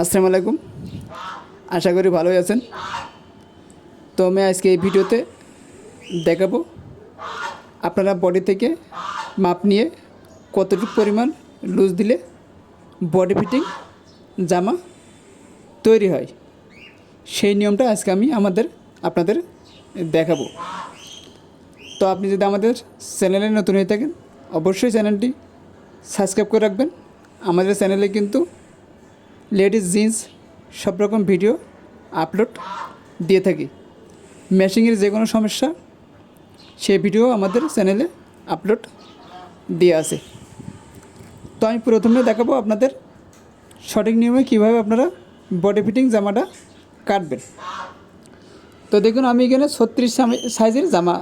আসসালামু আলাইকুম। আশা করি ভালোই আছেন। তো আমি আজকে এই ভিডিওতে দেখাবো আপনারা বডি থেকে মাপ নিয়ে কতটুকু পরিমাণ লুজ দিলে বডি ফিটিং জামা তৈরি হয়। সেই নিয়মটা আজকে আমি আমাদের, আপনাদের দেখাবো। তো আপনি যদি আমাদের চ্যানেলে নতুন হয়ে থাকেন, অবশ্যই চ্যানেলটি সাবস্ক্রাইব করে রাখবেন। আমাদের চ্যানেলে কিন্তু লেডিস জিন্স সব রকম ভিডিও আপলোড দিয়ে থাকি। ম্যাশিংয়ের যে কোনো সমস্যা, সেই ভিডিও আমাদের চ্যানেলে আপলোড দিয়ে আছে। তো আমি প্রথমে দেখাবো আপনাদের সঠিক নিয়মে কীভাবে আপনারা বডি ফিটিং জামাটা কাটবেন। তো দেখুন, আমি এখানে ছত্রিশ সাইজের জামা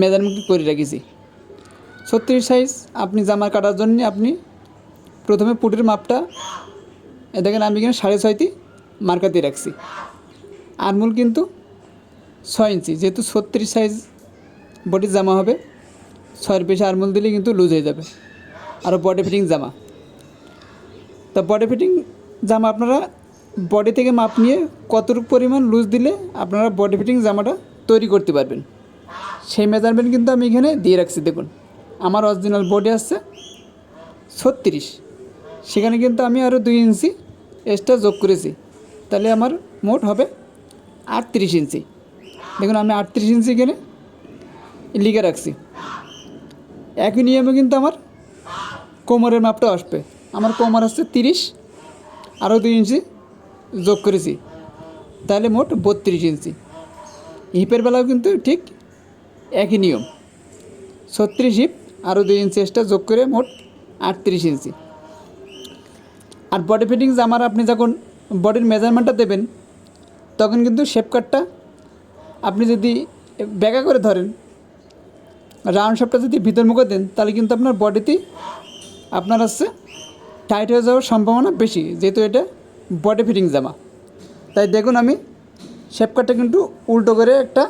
মেজারমেন্ট করে রেখেছি। ছত্রিশ সাইজ আপনি জামা কাটার জন্য আপনি প্রথমে পুটের মাপটা দেখেন, আমি এখানে সাড়ে ছয়টি মার্কা দিয়ে রাখছি। আরমুল কিন্তু ছয় ইঞ্চি, যেহেতু ছত্রিশ সাইজ বডির জামা হবে, ছয়ের বেশি আরমুল দিলে কিন্তু লুজ হয়ে যাবে। আর বডি ফিটিং জামা। তা বডি ফিটিং জামা আপনারা বডি থেকে মাপ নিয়ে কতটুকু পরিমাণ লুজ দিলে আপনারা বডি ফিটিং জামাটা তৈরি করতে পারবেন। সেই মেজারমেন্ট কিন্তু আমি এখানে দিয়ে রাখছি, দেখুন। আমার অরিজিনাল বডি আসছে ছত্রিশ, সেখানে কিন্তু আমি আরও দুই ইঞ্চি এক্সট্রা যোগ করেছি। তাহলে আমার মোট হবে আটত্রিশ ইঞ্চি। দেখুন, আমি আটত্রিশ ইঞ্চি এখানে লিখে রাখছি। একই নিয়মে কিন্তু আমার কোমরের মাপটা আসবে। আমার কোমর আসছে তিরিশ, আরও দুই ইঞ্চি যোগ করেছি। তাহলে মোট বত্রিশ ইঞ্চি। হিপের বেলাও কিন্তু ঠিক একই নিয়ম। ছত্রিশ হিপ, আরও দুই ইঞ্চি এক্সট্রা যোগ করে মোট আটত্রিশ ইঞ্চি। আর বডি ফিটিং জামার আপনি যখন বডির মেজারমেন্টটা দেবেন, তখন কিন্তু শেপ কাটটা আপনি যদি ব্যাকা করে ধরেন রাউন্ড শেপটা যদি ভিতর মুখে দেন, তাহলে কিন্তু আপনার বডিতেই আপনার হচ্ছে টাইট হয়ে যাওয়ার সম্ভাবনা বেশি, যেহেতু এটা বডি ফিটিং জামা। তাই দেখুন আমি শেপ কাটটা কিন্তু উল্টো করে একটা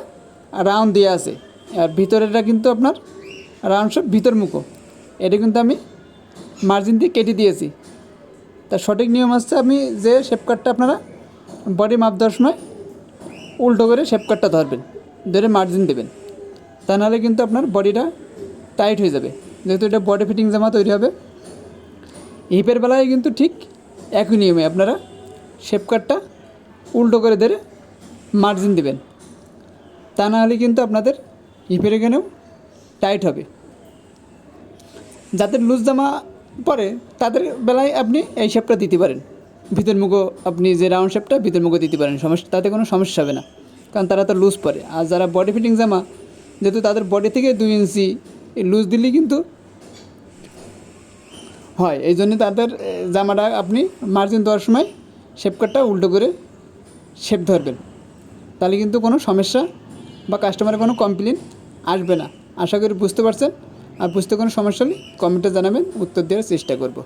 রাউন্ড দিয়ে আছে, আর ভিতরেরটা কিন্তু আপনার রাউন্ড শেপ ভিতর মুখো। এটা কিন্তু আমি মার্জিন দিয়ে কেটে দিয়েছি। তার সঠিক নিয়ম হচ্ছে আপনি যে শেপ কাটটা আপনারা বডি মাপ দেওয়ার সময় উল্টো করে শেপ কাটটা ধরবেন, ধরে মার্জিন দেবেন। তা নাহলে কিন্তু আপনার বডিটা টাইট হয়ে যাবে, যেহেতু এটা বডি ফিটিং জামা তৈরি হবে। হিপের বেলায় কিন্তু ঠিক একই নিয়মে আপনারা শেপ কাটটা উল্টো করে ধরে মার্জিন দেবেন। তা নাহলে কিন্তু আপনাদের হিপের এখানেও টাইট হবে। যাদের লুজ জামা পরে তাদের বেলায় আপনি এই শেপটা দিতে পারেন। ভিতর মুখো আপনি যে রাউন্ড শেপটা ভিতর মুখো দিতে পারেন। সমস্যা, তাতে কোনো সমস্যা হবে না। কারণ তারা তো লুজ পরে। আর যারা বডি ফিটিং জামা, যেহেতু তাদের বডি থেকে দুই ইঞ্চি লুজ দিলেই কিন্তু হয়। এই জন্য তাদের জামাটা আপনি মার্জিন দেওয়ার সময় শেপ কাটটা উল্টো করে শেপ ধরবেন। তাহলে কিন্তু কোনো সমস্যা বা কাস্টমারের কোনো কমপ্লেন আসবে না। আশা করি বুঝতে পারছেন। আর বুঝতে কোনো সমস্যা নেই কমেন্টে জানাবেন উত্তর দেওয়ার চেষ্টা করব।